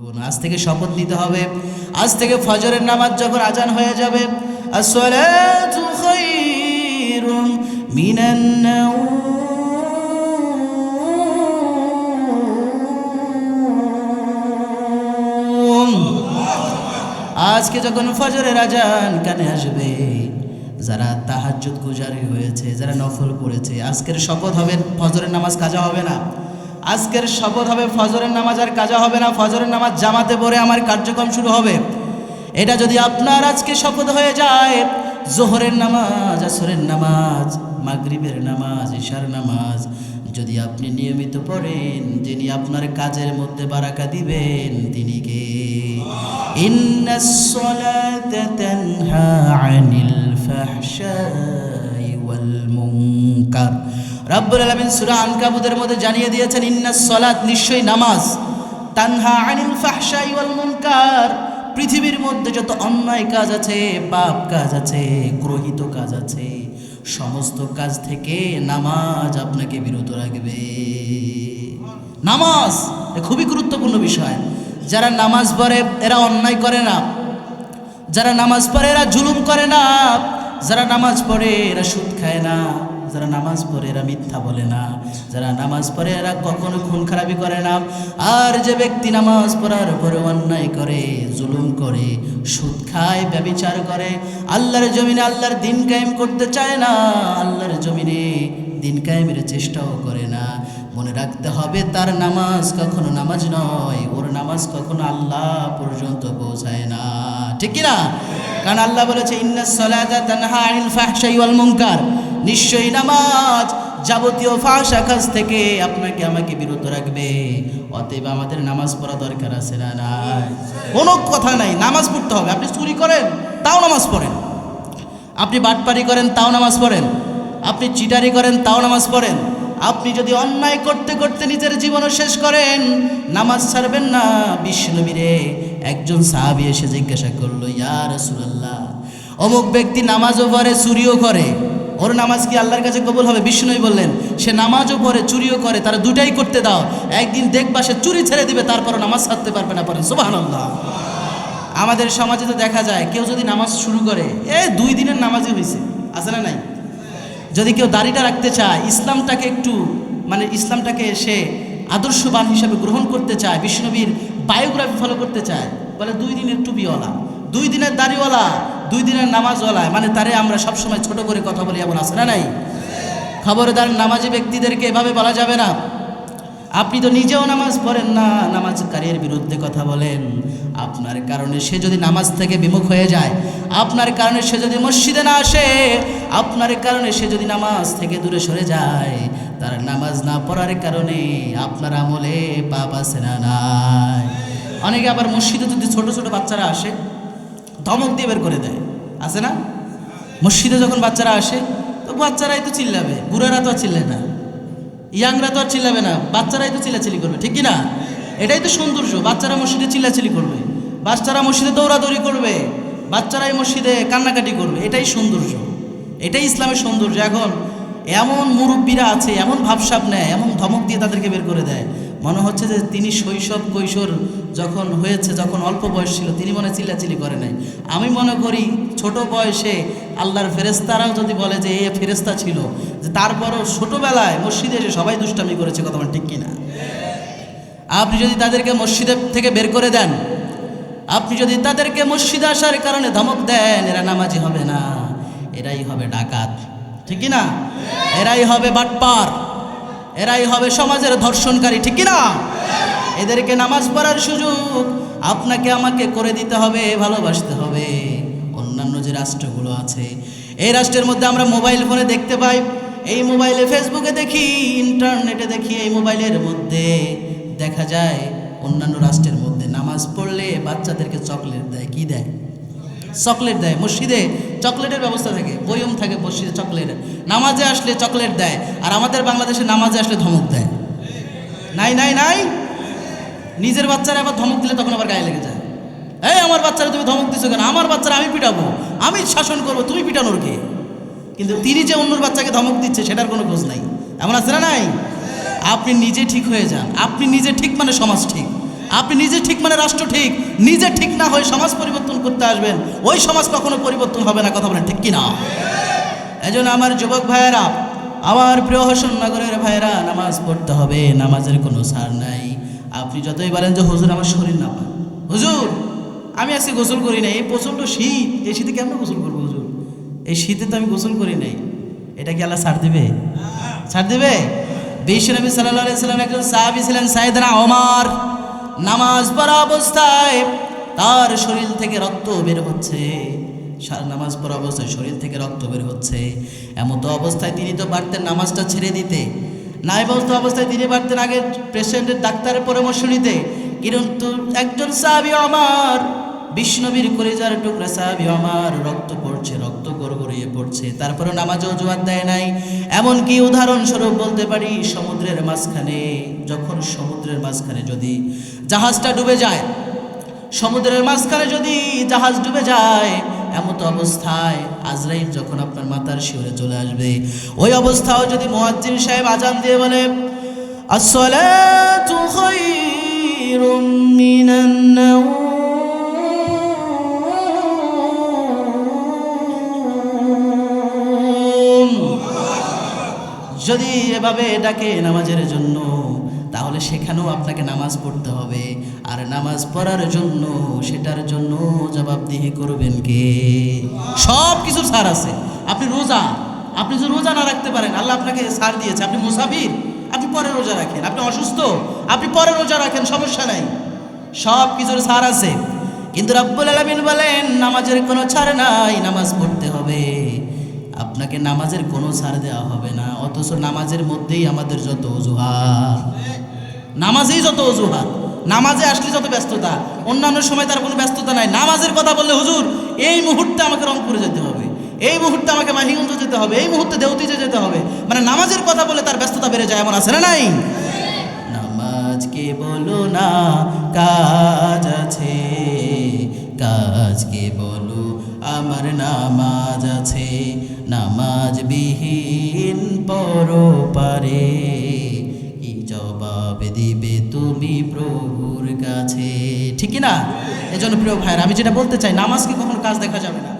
আজ থেকে শপথ নিতে হবে। আজ থেকে ফজরের নামাজ যখন আজান হয়ে যাবে আজকে যখন ফজরের আজান কানে আসবে, যারা তাহাজ্জুদ গুজারি হয়েছে, যারা নফল পড়েছে, আজকের শপথ হবে, ফজরের নামাজ কাজা হবে না। আজকের শপথ হবে ফজরের নামাজ আর কাজা হবে না। ফজরের নামাজ জামাতে পড়ে আমার কার্যক্রম শুরু হবে। এটা যদি আপনার আজকে শপথ হয়ে যায়, জোহরের নামাজ, আসরের নামাজ, মাগরিবের নামাজ ঈশার নামাজ, যদি আপনি নিয়মিত পড়েন, যিনি আপনার কাজের মধ্যে বারাকা দিবেন, তিনি কে? ইন্নাস সালাতা তানহা আনিল মুনকার রব্বুল আলামিন সূরা আনকাবুতের মধ্যে জানিয়ে দিয়েছেন, ইন্নাস সালাত নিশ্চয়ই নামাজ। তানহা আনিল ফাহশাই ওয়াল মুনকার। পৃথিবীর মধ্যে যত অন্যায় কাজ আছে, পাপ কাজ আছে গ্রহিত কাজ আছে, সমস্ত কাজ থেকে নামাজ আপনাকে বিরত রাখবে। নামাজ খুবই গুরুত্বপূর্ণ বিষয়। যারা নামাজ পড়ে, এরা অন্যায় করে না। যারা নামাজ পড়ে, এরা জুলুম করে না। যারা নামাজ পড়ে, এরা সুদ খায় না। যারা নামাজ পড়ে এরা মিথ্যা বলে না। যারা নামাজ পড়ে এরা কখনো খুন খারাপি করে না। আর যে ব্যক্তি নামাজ পড়ার পরে অন্যায় করে, জুলুম করে, সুদ খায়, ব্যবিচার করে, আল্লাহর জমিনে আল্লাহর দিন কায়েম করতে চায় না, আল্লাহর জমিনে দিন কায়েমের চেষ্টাও করে না। মনে রাখতে হবে তার নামাজ কখনো নামাজ নয়। ওর নামাজ কখনো আল্লাহ পর্যন্ত পৌঁছায় না। ঠিক না কারণ আল্লাহ বলেছে নিশ্চয়ই নামাজ যাবতীয় ফাহশা কাজ থেকে আপনাকে আমাকে বিরত রাখবে। অতএব আমাদের নামাজ পড়া দরকার আছে না নাই? কোনো কথা নাই, নামাজ পড়তে হবে। আপনি চুরি করেন, তাও নামাজ পড়েন। আপনি বাটপারি করেন, তাও নামাজ পড়েন। আপনি চিটারি করেন, তাও নামাজ পড়েন। আপনি যদি অন্যায় করতে করতে নিজের জীবনও শেষ করেন, নামাজ ছাড়বেন না। বিষ্ণবীরে একজন সাহাবি এসে জিজ্ঞাসা করল, ইয়া রাসূলুল্লাহ, অমুক ব্যক্তি নামাজও পড়ে, চুরিও করে। ওর নামাজ কি আল্লাহর কাছে কবুল হবে? বিষ্ণুই বললেন, সে নামাজও পড়ে, চুরিও করে, তারা দুটাই করতে দাও। একদিন দেখবা সে চুরি ছেড়ে দিবে, তারপরও নামাজ ছাড়তে পারবে না পড়েন সুবহানাল্লাহ। আমাদের সমাজে তো দেখা যায়, কেউ যদি নামাজ শুরু করে, এ দুই দিনের নামাজই হয়েছে আছে না নাই? যদি কেউ দাড়িটা রাখতে চায়, ইসলামটাকে একটু মানে ইসলামটাকে সে আদর্শবান হিসাবে গ্রহণ করতে চায়, বিষ্ণবীর বায়োগ্রাফি ফলো করতে চায়, বলে দুই দিনের টুপিওয়ালা, দুই দিনের দাড়িওয়ালা, দুই দিনের নামাজওয়ালা মানে তারে আমরা সবসময় ছোট করে কথা বলি, এমন আছে না নাই? খবরদার নামাজি ব্যক্তিদেরকে এভাবে বলা যাবে না, আপনি তো নিজেও নামাজ পড়েন না, নামাজকারীর বিরুদ্ধে কথা বলেন। আপনার কারণে সে যদি নামাজ থেকে বিমুখ হয়ে যায়, আপনার কারণে সে যদি মসজিদে না আসে আপনার কারণে সে যদি নামাজ থেকে দূরে সরে যায়, তার নামাজ না পড়ার কারণে আপনার আমলে পাপ আছে না নাই। অনেকে আবার মসজিদে যদি ছোট ছোট বাচ্চারা আসে, ধমক দিয়ে বের করে দেয়। আছে না? মসজিদে যখন বাচ্চারা আসে, তো বাচ্চারাই তো চিল্লাবে, বুড়ারা তো আর চিল্লায় না। ইয়াংরা তো আর চিল্লাবে না, বাচ্চারাই তো চিল্লাচিলি করবে, ঠিক কি না এটাই তো সৌন্দর্য, বাচ্চারা মসজিদে চিল্লাচিলি করবে। বাচ্চারা মসজিদে দৌড়াদৌড়ি করবে, বাচ্চারাই মসজিদে কান্নাকাটি করবে, এটাই সৌন্দর্য। এটাই ইসলামের সৌন্দর্য। এখন এমন মুরব্বীরা আছে, এমন ভাবসাব নেয়, এমন ধমক দিয়ে তাদেরকে বের করে দেয়। মনে হচ্ছে যে তিনি শৈশব কৈশোর যখন হয়েছে, যখন অল্প বয়স ছিল, তিনি মনে চিল্লাচিল্লি করে নাই। আমি মনে করি ছোট বয়সে আল্লাহর ফেরেস্তারাও যদি বলে যে এ ফেরেস্তা ছিল, যে তারপরও ছোটোবেলায় মসজিদে এসে সবাই দুষ্টামি করেছে, কথা ঠিক কিনা? আপনি যদি তাদেরকে মসজিদের থেকে বের করে দেন, আপনি যদি তাদেরকে মসজিদে আসার কারণে ধমক দেন, এরা নামাজি হবে না। এরাই হবে ডাকাত। ঠিক না এরাই হবে বাটপার। এরাই হবে সমাজের ধর্ষণকারী, ঠিক না এদেরকে নামাজ পড়ার সুযোগ আপনাকে আমাকে করে দিতে হবে, ভালোবাসতে হবে। অন্যান্য যে রাষ্ট্রগুলো আছে, এই রাষ্ট্রের মধ্যে আমরা মোবাইল ফোনে দেখতে পাই, এই মোবাইলে ফেসবুকে দেখি, ইন্টারনেটে দেখি, এই মোবাইলের মধ্যে দেখা যায়, অন্যান্য রাষ্ট্রের মধ্যে নামাজ পড়লে বাচ্চাদেরকে চকলেট দেয়, কি দেয়? চকলেট দেয়, মসজিদে চকলেটের ব্যবস্থা থাকে, বয়ম থাকে মসজিদে চকলেট। নামাজে আসলে চকলেট দেয়, আর আমাদের বাংলাদেশে নামাজে আসলে ধমক দেয়। নাই নাই নাই? নিজের বাচ্চারা আবার ধমক দিলে তখন আবার গায়ে লেগে যায়। এই, আমার বাচ্চারা তুমি ধমক দিছো কেন? আমার বাচ্চারা আমি পিটাবো, আমি শাসন করব, তুমি পিটানোর কে? কিন্তু তিনি যে অন্যর বাচ্চাকে ধমক দিচ্ছে, সেটার কোনো খোঁজ নাই। এমন আছে না নাই? আপনি নিজে ঠিক হয়ে যান, আপনি নিজে ঠিক মানে সমাজ ঠিক। আপনি নিজে ঠিক মানে রাষ্ট্র ঠিক, নিজে ঠিক না হয়ে সমাজ পরিবর্তন করতে আসবেন, ওই সমাজ কখনো পরিবর্তন হবে না, কথা বলেন ঠিক কিনা? এই জন্য আমার যুবক ভাইয়েরা, আমার প্রিয় হোসেন নগরের ভাইয়েরা, নামাজ পড়তে হবে, নামাজের কোনো সার নাই। আপনি যতই বলেন যে, হুজুর, আমার শরীর না পায় হুজুর, আমি আজকে গোসল করি নাই, এই প্রচণ্ড শীত। এই শীতে কেমন গোসল করব, হুজুর? এই শীতে তো আমি গোসল করি নাই। এটা কি আল্লাহ ছাড় দিবে? ছাড় দিবে? বিশ্বনবী সাল্লাহ সাল্লাম একজন সাহাবি ছিলেন সাইদানা ওমার। নামাজ পড়া অবস্থায় তার শরীর থেকে রক্ত বের হচ্ছে। সার নামাজ পড়া অবস্থায় শরীর থেকে রক্ত বের হচ্ছে। এমন তো অবস্থায় তিনি তো পারতেন নামাজটা ছেড়ে দিতে। নাই বলতো অবস্থায় তিনি পারতেন আগে পেশেন্টের ডাক্তারের পরামর্শ নিতে। কিন্তু একজন সাহাবি আমার বিষ্ণবীর কলেজার টুকরা সাহাবি আমার, রক্ত পড়ছে, রক্ত গড়গড়িয়ে পড়ছে। তারপরে নামাজে অজুহাত দেয় নাই। এমনকি উদাহরণস্বরূপ বলতে পারি, সমুদ্রের মাঝখানে, যখন সমুদ্রের মাঝখানে যদি জাহাজটা ডুবে যায়, সমুদ্রের মাঝখানে যদি জাহাজ ডুবে যায়, এমত অবস্থায় আজরাইল যখন আপনার মাথার শিওরে চলে আসবে, ওই অবস্থাও যদি মোয়াজ্জিন সাহেব আজান দিয়ে বলে, আসসালাতু যদি এভাবে ডাকে নামাজের জন্য, তাহলে সেখানেও আপনাকে নামাজ পড়তে হবে। আর নামাজ পড়ার জন্য সেটার জন্য জবাবদিহি করবেন কে? সব কিছুর সার আছে। আপনি রোজা, আপনি যদি রোজা না রাখতে পারেন, আল্লাহ আপনাকে সার দিয়েছে। আপনি মুসাফির, আপনি পরে রোজা রাখেন। আপনি অসুস্থ, আপনি পরে রোজা রাখেন, সমস্যা নাই। সব কিছুর সার আছে। কিন্তু রব্বুল আলমিন বলেন, নামাজের কোনো ছাড় নাই, নামাজ পড়তে হবে। আপনাকে নামাজের কোনো ছাড় দেওয়া হবে না, অথচ নামাজের মধ্যেই আমাদের যত অজুহাত। নামাজেই যত অজুহাত। নামাজে আসলে যত ব্যস্ততা, অন্যান্য সময় তার কোনো ব্যস্ততা নাই। নামাজের কথা বললে, হুজুর, এই মুহূর্তে আমাকে রংপুরে যেতে হবে। এই মুহূর্তে আমাকে মাহিগঞ্জ যেতে হবে। এই মুহূর্তে দেউতিজে যেতে হবে। মানে নামাজের কথা বলে তার ব্যস্ততা বেড়ে যায়, এমন আছে না নাই? নামাজকে বলো না, কাজ আছে। কাজকে বলো, আমার নামাজ আছে। নামাজ বিহীন পরপারে, কি জবাব দিবে তুমি প্রভুর কাছে? ঠিক না এজন্য প্রিয় ভাইয়ের, আমি যেটা বলতে চাই নামাজকে কখনো কাজ দেখা যাবে না।